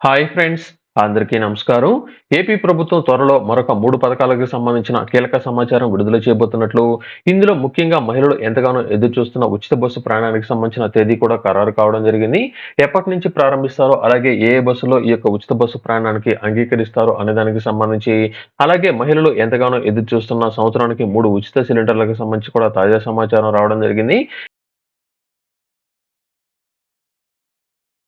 Hi friends అందరికీ నమస్కారం. AP ప్రభుత్వం త్వరలో మరొక మూడు పథకాలకు సంబంధించిన కీలక సమాచారం విడుదల చేయబోతున్నట్లు ఇందులో ముఖ్యంగా మహిళలు ఎంతగానో ఎదురు చూస్తున్న ఉచిత బస్సు ప్రయాణానికి సంబంధించిన తేదీ కూడా ఖరారు కావడం జరిగింది. ఎప్పటి నుంచి ప్రారంభిస్తారో అలాగే ఏ బస్సులో ఈ యొక్క ఉచిత బస్సు ప్రయాణానికి అంగీకరిస్తారో అనే దానికి సంబంధించి అలాగే మహిళలు ఎంతగానో ఎదురు చూస్తున్న సంవత్సరానికి మూడు ఉచిత సిలిండర్లకు సంబంధించి కూడా తాజా సమాచారం రావడం జరిగింది.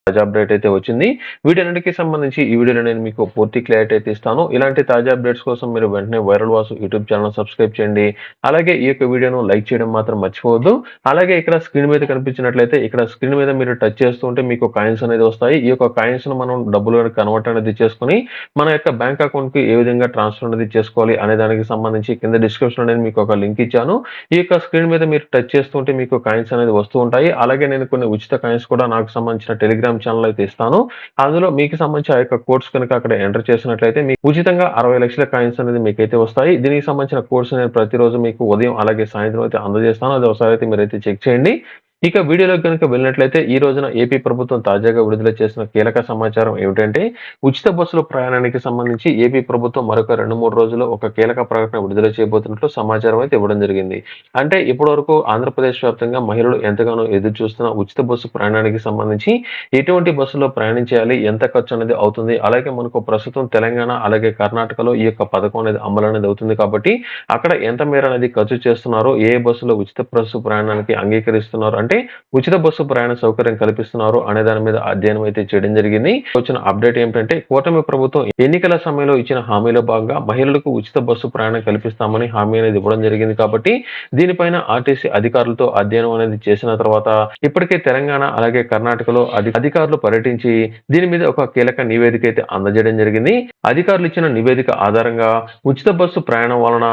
తాజా అప్డేట్ అయితే వచ్చింది. వీటన్నిటికి సంబంధించి ఈ వీడియోలో నేను మీకు పూర్తి క్లారిటీ అయితే ఇస్తాను. ఇలాంటి తాజా అప్డేట్స్ కోసం మీరు వెంటనే viral Vasu YouTube channel subscribe చేయండి. అలాగే ఈ యొక్క వీడియోను లైక్ చేయడం మాత్రం మర్చిపోవద్దు. అలాగే ఇక్కడ స్క్రీన్ మీద కనిపించినట్లయితే ఇక్కడ స్క్రీన్ మీద మీరు టచ్ చేస్తూ ఉంటే మీకు కాయిన్స్ అనేది వస్తాయి. ఈ యొక్క కాయిన్స్ను మనం డబ్బులు కన్వర్ట్ అనేది చేసుకుని మన యొక్క బ్యాంక్ అకౌంట్కి ఏ విధంగా ట్రాన్స్ఫర్ అనేది చేసుకోవాలి అనే దానికి సంబంధించి కింద డిస్క్రిప్షన్ అనేది మీకు ఒక లింక్ ఇచ్చాను. ఈ యొక్క స్క్రీన్ మీద మీరు టచ్ చేస్తుంటే మీకు కాయిన్స్ అనేది వస్తూ ఉంటాయి. అలాగే నేను కొన్ని ఉచిత కాయిన్స్ కూడా నాకు సంబంధించిన టెలిగ్రామ్ ఛానల్ అయితే ఇస్తాను. అందులో మీకు సంబంధించి ఆ యొక్క కోర్స్ కనుక అక్కడ ఎంటర్ చేసినట్లయితే మీకు ఉచితంగా అరవై లక్షల కాయిన్స్ అనేది మీకు అయితే వస్తాయి. దీనికి సంబంధించిన కోర్స్ నేను ప్రతిరోజు మీకు ఉదయం అలాగే సాయంత్రం అయితే అందజేస్తాను. అది ఒకసారి అయితే మీరైతే చెక్ చేయండి. ఇక వీడియోలో కనుక వెళ్ళినట్లయితే ఈ రోజున ఏపీ ప్రభుత్వం తాజాగా విడుదల చేసిన కీలక సమాచారం ఏమిటంటే ఉచిత బస్సుల ప్రయాణానికి సంబంధించి ఏపీ ప్రభుత్వం మరొక రెండు మూడు రోజుల్లో ఒక కీలక ప్రకటన విడుదల చేయబోతున్నట్లు సమాచారం అయితే ఇవ్వడం జరిగింది. అంటే ఇప్పటివరకు ఆంధ్రప్రదేశ్ వ్యాప్తంగా మహిళలు ఎంతగానో ఎదురు చూస్తున్న ఉచిత బస్సు ప్రయాణానికి సంబంధించి ఎటువంటి బస్సులో ప్రయాణించాలి ఎంత ఖర్చు అనేది అవుతుంది అలాగే మనకు ప్రస్తుతం తెలంగాణ అలాగే కర్ణాటకలో ఈ యొక్క పథకం అనేది అమలు అనేది అవుతుంది కాబట్టి అక్కడ ఎంత మేర అనేది ఖర్చు చేస్తున్నారో ఏ బస్సులో ఉచిత బస్సు ప్రయాణానికి అంగీకరిస్తున్నారు అంటే ఉచిత బస్సు ప్రయాణ సౌకర్యం కల్పిస్తున్నారు అనే దాని మీద అధ్యయనం అయితే చేయడం జరిగింది. వచ్చిన అప్డేట్ ఏమిటంటే కూటమి ప్రభుత్వం ఎన్నికల సమయంలో ఇచ్చిన హామీలో భాగంగా మహిళలకు ఉచిత బస్సు ప్రయాణం కల్పిస్తామని హామీ అనేది ఇవ్వడం జరిగింది కాబట్టి దీనిపైన ఆర్టీసీ అధికారులతో అధ్యయనం అనేది చేసిన తర్వాత ఇప్పటికే తెలంగాణ అలాగే కర్ణాటకలో అధికారులు పర్యటించి దీని మీద ఒక కీలక నివేదిక అయితే అందజేయడం జరిగింది. అధికారులు ఇచ్చిన నివేదిక ఆధారంగా ఉచిత బస్సు ప్రయాణం వలన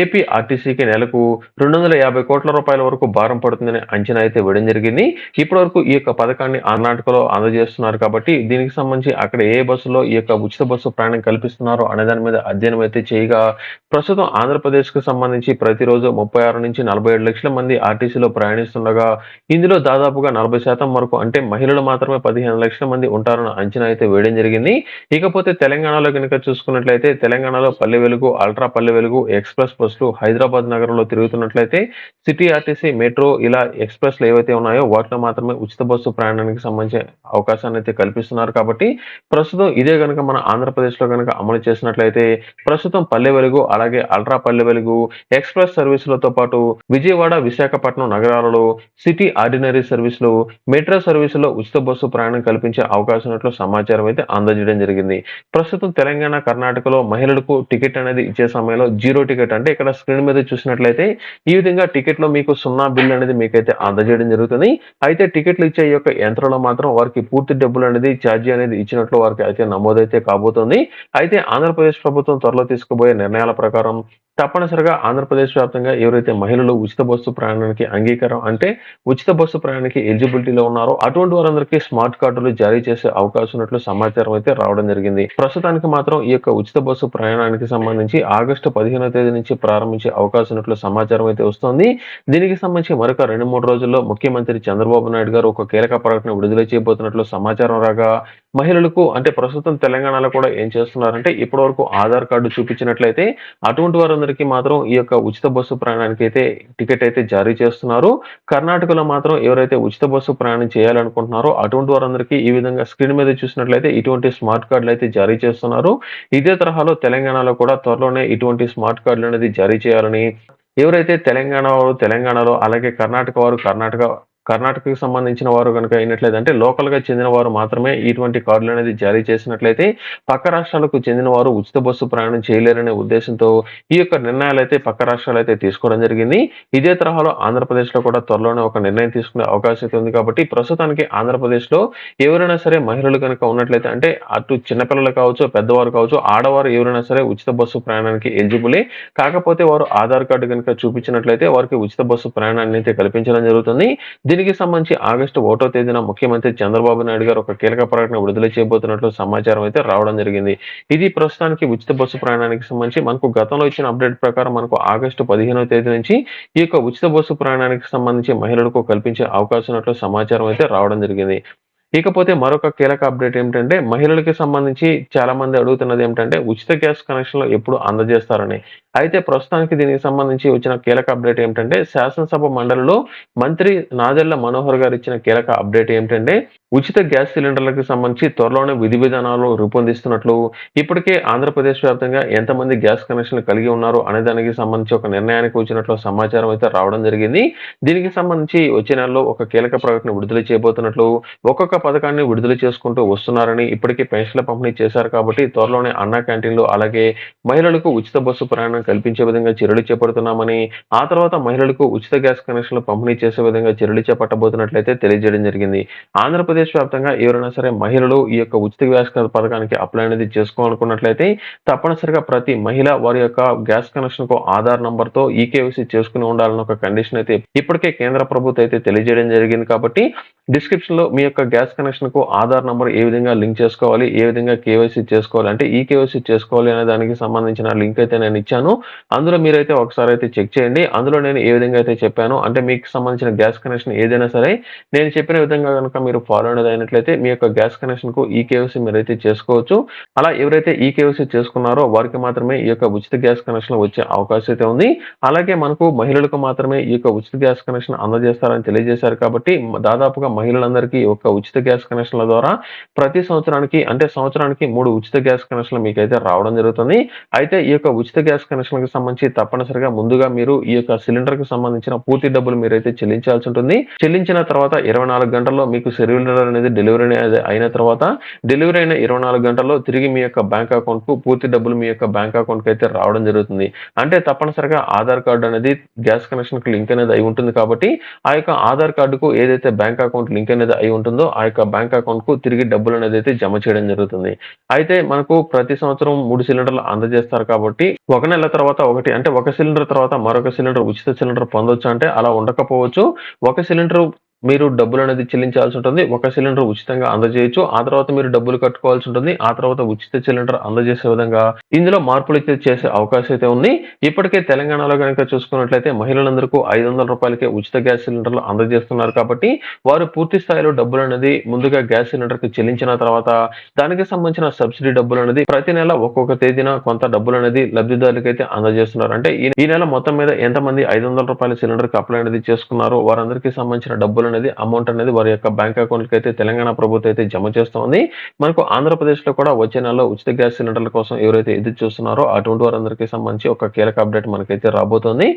ఏపీ ఆర్టీసీకి నెలకు రెండు వందల యాభై కోట్ల రూపాయల వరకు భారం పడుతుందనే అంచనా అయితే వేయడం జరిగింది. ఇప్పటి వరకు ఈ యొక్క పథకాన్ని కర్ణాటకలో అందజేస్తున్నారు కాబట్టి దీనికి సంబంధించి అక్కడ ఏ బస్సులో ఈ యొక్క ఉచిత బస్సు ప్రయాణం కల్పిస్తున్నారో అనే దాని మీద అధ్యయనం అయితే చేయగా ప్రస్తుతం ఆంధ్రప్రదేశ్కు సంబంధించి ప్రతిరోజు ముప్పై ఆరు నుంచి నలభై ఏడు లక్షల మంది ఆర్టీసీలో ప్రయాణిస్తుండగా ఇందులో దాదాపుగా నలభై శాతం వరకు అంటే మహిళలు మాత్రమే పదిహేను లక్షల మంది ఉంటారన్న అంచనా అయితే వేయడం జరిగింది. ఇకపోతే తెలంగాణలో కనుక చూసుకున్నట్లయితే తెలంగాణలో పల్లె వెలుగు అల్ట్రా పల్లె వెలుగు ఎక్స్ప్రెస్ బస్సులు హైదరాబాద్ నగరంలో తిరుగుతున్నట్లయితే సిటీ ఆర్టీసీ మెట్రో ఇలా ఎక్స్ప్రెస్ ఎక్స్ప్రెస్లు ఏవైతే ఉన్నాయో వాటిలో మాత్రమే ఉచిత బస్సు ప్రయాణానికి సంబంధించి అవకాశాన్ని అయితే కల్పిస్తున్నారు కాబట్టి ప్రస్తుతం ఇదే కనుక మన ఆంధ్రప్రదేశ్లో కనుక అమలు చేసినట్లయితే ప్రస్తుతం పల్లె వెలుగు అలాగే అల్ట్రా పల్లె వెలుగు ఎక్స్ప్రెస్ సర్వీసులతో పాటు విజయవాడ విశాఖపట్నం నగరాలలో సిటీ ఆర్డినరీ సర్వీసులు మెట్రో సర్వీసులో ఉచిత బస్సు ప్రయాణం కల్పించే అవకాశం ఉన్నట్లు సమాచారం అయితే అందజేయడం జరిగింది. ప్రస్తుతం తెలంగాణ కర్ణాటకలో మహిళలకు టికెట్ అనేది ఇచ్చే సమయంలో జీరో టికెట్ అంటే ఇక్కడ స్క్రీన్ మీద చూసినట్లయితే ఈ విధంగా టికెట్లో మీకు సున్నా బిల్ అనేది మీకైతే అందజేయడం జరుగుతుంది. అయితే టికెట్లు ఇచ్చే యొక్క యంత్రంలో మాత్రం వారికి పూర్తి డబ్బులు అనేది ఛార్జీ అనేది ఇచ్చినట్లు వారికి అయితే నమోదైతే కాబోతుంది. అయితే ఆంధ్రప్రదేశ్ ప్రభుత్వం త్వరలో తీసుకోబోయే నిర్ణయాల ప్రకారం తప్పనిసరిగా ఆంధ్రప్రదేశ్ వ్యాప్తంగా ఎవరైతే మహిళలు ఉచిత బస్సు ప్రయాణానికి అంగీకారం అంటే ఉచిత బస్సు ప్రయాణానికి ఎలిజిబిలిటీలో ఉన్నారో అటువంటి వారందరికీ స్మార్ట్ కార్డులు జారీ చేసే అవకాశం ఉన్నట్లు సమాచారం అయితే రావడం జరిగింది. ప్రస్తుతానికి మాత్రం ఈ యొక్క ఉచిత బస్సు ప్రయాణానికి సంబంధించి ఆగస్టు పదిహేనో తేదీ నుంచి ప్రారంభించే అవకాశం ఉన్నట్లు సమాచారం అయితే వస్తోంది. దీనికి సంబంధించి మరొక రెండు మూడు రోజుల్లో ముఖ్యమంత్రి చంద్రబాబు నాయుడు గారు ఒక కీలక ప్రకటన విడుదల చేయబోతున్నట్లు సమాచారం రాగా మహిళలకు అంటే ప్రస్తుతం తెలంగాణలో కూడా ఏం చేస్తున్నారంటే ఇప్పటి వరకు ఆధార్ కార్డు చూపించినట్లయితే అటువంటి వారందరికీ మాత్రం ఈ యొక్క ఉచిత బస్సు ప్రయాణానికి అయితే టికెట్ అయితే జారీ చేస్తున్నారు. కర్ణాటకలో మాత్రం ఎవరైతే ఉచిత బస్సు ప్రయాణం చేయాలనుకుంటున్నారో అటువంటి వారందరికీ ఈ విధంగా స్క్రీన్ మీద చూసినట్లయితే ఇటువంటి స్మార్ట్ కార్డులు అయితే జారీ చేస్తున్నారు. ఇదే తరహాలో తెలంగాణలో కూడా త్వరలోనే ఇటువంటి స్మార్ట్ కార్డులు అనేది జారీ చేయాలని ఎవరైతే తెలంగాణ వారు తెలంగాణలో అలాగే కర్ణాటక వారు కర్ణాటక కర్ణాటకకు సంబంధించిన వారు కనుక అయినట్లయితే అంటే లోకల్గా చెందిన వారు మాత్రమే ఇటువంటి కార్డులు అనేది జారీ చేసినట్లయితే పక్క రాష్ట్రాలకు చెందిన వారు ఉచిత బస్సు ప్రయాణం చేయలేరనే ఉద్దేశంతో ఈ యొక్క నిర్ణయాలు అయితే పక్క రాష్ట్రాలు అయితే తీసుకోవడం జరిగింది. ఇదే తరహాలో ఆంధ్రప్రదేశ్లో కూడా త్వరలోనే ఒక నిర్ణయం తీసుకునే అవకాశం అయితే ఉంది కాబట్టి ప్రస్తుతానికి ఆంధ్రప్రదేశ్లో ఎవరైనా సరే మహిళలు కనుక ఉన్నట్లయితే అంటే అటు చిన్నపిల్లలు కావచ్చు పెద్దవారు కావచ్చు ఆడవారు ఎవరైనా సరే ఉచిత బస్సు ప్రయాణానికి ఎలిజిబులే. కాకపోతే వారు ఆధార్ కార్డు కనుక చూపించినట్లయితే వారికి ఉచిత బస్సు ప్రయాణాన్ని అయితే కల్పించడం జరుగుతుంది. దీనికి సంబంధించి ఆగస్టు ఒకటో తేదీన ముఖ్యమంత్రి చంద్రబాబు నాయుడు గారు ఒక కీలక ప్రకటన విడుదల చేయబోతున్నట్లు సమాచారం అయితే రావడం జరిగింది. ఇది ప్రస్తుతానికి ఉచిత బస్సు ప్రయాణానికి సంబంధించి మనకు గతంలో ఇచ్చిన అప్డేట్ ప్రకారం మనకు ఆగస్టు పదిహేనో తేదీ నుంచి ఈ యొక్క ఉచిత బస్సు ప్రయాణానికి సంబంధించి మహిళలకు కల్పించే అవకాశం ఉన్నట్లు సమాచారం అయితే రావడం జరిగింది. ఇకపోతే మరొక కీలక అప్డేట్ ఏమిటంటే మహిళలకి సంబంధించి చాలా మంది అడుగుతున్నది ఏమిటంటే ఉచిత గ్యాస్ కనెక్షన్లు ఎప్పుడు అందజేస్తారని. అయితే ప్రస్తుతానికి దీనికి సంబంధించి వచ్చిన కీలక అప్డేట్ ఏమిటంటే శాసనసభ మండలిలో మంత్రి నాదెళ్ళ మనోహర్ గారు ఇచ్చిన కీలక అప్డేట్ ఏమిటంటే ఉచిత గ్యాస్ సిలిండర్లకు సంబంధించి త్వరలోనే విధి విధానాలు రూపొందిస్తున్నట్లు ఇప్పటికే ఆంధ్రప్రదేశ్ వ్యాప్తంగా ఎంతమంది గ్యాస్ కనెక్షన్లు కలిగి ఉన్నారు అనే దానికి సంబంధించి ఒక నిర్ణయానికి వచ్చినట్లు సమాచారం అయితే రావడం జరిగింది. దీనికి సంబంధించి వచ్చే నెలలో ఒక కీలక ప్రకటన విడుదల చేయబోతున్నట్లు ఒక్కొక్క పథకాన్ని విడుదల చేసుకుంటూ వస్తున్నారని ఇప్పటికే పెన్షన్ల పంపిణీ చేశారు కాబట్టి త్వరలోనే అన్నా క్యాంటీన్లు అలాగే మహిళలకు ఉచిత బస్సు ప్రయాణం కల్పించే విధంగా చర్యలు చేపడుతున్నామని ఆ తర్వాత మహిళలకు ఉచిత గ్యాస్ కనెక్షన్లు పంపిణీ చేసే విధంగా చర్యలు చేపట్టబోతున్నట్లయితే తెలియజేయడం జరిగింది. ఆంధ్రప్రదేశ్ వ్యాప్తంగా ఎవరైనా సరే మహిళలు ఈ యొక్క ఉచిత గ్యాస్ పథకానికి అప్లై అనేది చేసుకోవాలనుకున్నట్లయితే తప్పనిసరిగా ప్రతి మహిళ వారి యొక్క గ్యాస్ కనెక్షన్కు ఆధార్ నంబర్తో ఈకేవీసీ చేసుకుని ఉండాలన్న ఒక కండిషన్ అయితే ఇప్పటికే కేంద్ర ప్రభుత్వం అయితే తెలియజేయడం జరిగింది కాబట్టి డిస్క్రిప్షన్లో మీ యొక్క గ్యాస్ కనెక్షన్కు ఆధార్ నంబర్ ఏ విధంగా లింక్ చేసుకోవాలి ఏ విధంగా కేవైసీ చేసుకోవాలి అంటే ఈ కేవైసీ చేసుకోవాలి అనే దానికి సంబంధించిన లింక్ అయితే నేను ఇచ్చాను. అందులో మీరైతే ఒకసారి అయితే చెక్ చేయండి. అందులో నేను ఏ విధంగా అయితే చెప్పాను అంటే మీకు సంబంధించిన గ్యాస్ కనెక్షన్ ఏదైనా సరే నేను చెప్పిన విధంగా కనుక మీరు ఫాలో అనేది అయినట్లయితే మీ యొక్క గ్యాస్ కనెక్షన్కు ఈ మీరు మీరైతే చేసుకోవచ్చు. అలా ఎవరైతే ఈ కేవైసీ చేసుకున్నారో వారికి మాత్రమే ఈ యొక్క ఉచిత గ్యాస్ కనెక్షన్ వచ్చే అవకాశం అయితే ఉంది. అలాగే మనకు మహిళలకు మాత్రమే ఈ యొక్క ఉచిత గ్యాస్ కనెక్షన్ అందజేస్తారని తెలియజేశారు కాబట్టి దాదాపుగా మహిళలందరికీ యొక్క ఉచిత గ్యాస్ కనెక్షన్ల ద్వారా ప్రతి సంవత్సరానికి అంటే సంవత్సరానికి మూడు ఉచిత గ్యాస్ కనెక్షన్లు మీకైతే రావడం జరుగుతుంది. అయితే ఈ యొక్క ఉచిత గ్యాస్ కనెక్షన్ కనెక్షన్కి సంబంధించి తప్పనిసరిగా ముందుగా మీరు ఈ యొక్క సిలిండర్కు సంబంధించిన పూర్తి డబ్బులు మీరైతే చెల్లించాల్సి ఉంటుంది. చెల్లించిన తర్వాత ఇరవై నాలుగు గంటల్లో మీకు సిలిండర్ అనేది డెలివరీ అనేది అయిన తర్వాత డెలివరీ అయిన ఇరవై నాలుగు గంటల్లో తిరిగి మీ యొక్క బ్యాంక్ అకౌంట్కు పూర్తి డబ్బులు మీ యొక్క బ్యాంక్ అకౌంట్కి అయితే రావడం జరుగుతుంది. అంటే తప్పనిసరిగా ఆధార్ కార్డు అనేది గ్యాస్ కనెక్షన్కి లింక్ అనేది అయి ఉంటుంది కాబట్టి ఆ యొక్క ఆధార్ కార్డుకు ఏదైతే బ్యాంక్ అకౌంట్ లింక్ అనేది అయి ఉంటుందో ఆ యొక్క బ్యాంక్ అకౌంట్కు తిరిగి డబ్బులు అనేది అయితే జమ చేయడం జరుగుతుంది. అయితే మనకు ప్రతి సంవత్సరం మూడు సిలిండర్లు అందజేస్తారు కాబట్టి ఒక నెల తర్వాత ఒకటి అంటే ఒక సిలిండర్ తర్వాత మరొక సిలిండర్ ఉచిత సిలిండర్ పొందొచ్చు అంటే అలా ఉండకపోవచ్చు. ఒక సిలిండర్ మీరు డబ్బులు అనేది చెల్లించాల్సి ఉంటుంది. ఒక సిలిండర్ ఉచితంగా అందజేయచ్చు. ఆ తర్వాత మీరు డబ్బులు కట్టుకోవాల్సి ఉంటుంది. ఆ తర్వాత ఉచిత సిలిండర్ అందజేసే విధంగా ఇందులో మార్పులు అయితే చేసే అవకాశం అయితే ఉంది. ఇప్పటికే తెలంగాణలో కనుక చూసుకున్నట్లయితే మహిళలందరికీ ఐదు వందల రూపాయలకే ఉచిత గ్యాస్ సిలిండర్లు అందజేస్తున్నారు కాబట్టి వారు పూర్తి స్థాయిలో డబ్బులు అనేది ముందుగా గ్యాస్ సిలిండర్కి చెల్లించిన తర్వాత దానికి సంబంధించిన సబ్సిడీ డబ్బులు అనేది ప్రతి నెల ఒక్కొక్క తేదీన కొంత డబ్బులు అనేది లబ్ధిదారులకి అయితే అందజేస్తున్నారు. అంటే ఈ- నెల మొత్తం మీద ఎంతమంది ఐదు వందల రూపాయల సిలిండర్కి అప్లై అనేది చేసుకున్నారో వారందరికీ సంబంధించిన డబ్బులు అనేది అమౌంట్ అనేది వారి యొక్క బ్యాంక్ అకౌంట్కి అయితే తెలంగాణ ప్రభుత్వం అయితే జమ చేస్తోంది. మనకు ఆంధ్రప్రదేశ్లో కూడా వచ్చే నెలలో ఉచిత గ్యాస్ సిలిండర్ల కోసం ఎవరైతే ఎదురు చూస్తున్నారో అటువంటి వారందరికీ సంబంధించి ఒక కీలక అప్డేట్ మనకైతే రాబోతోంది.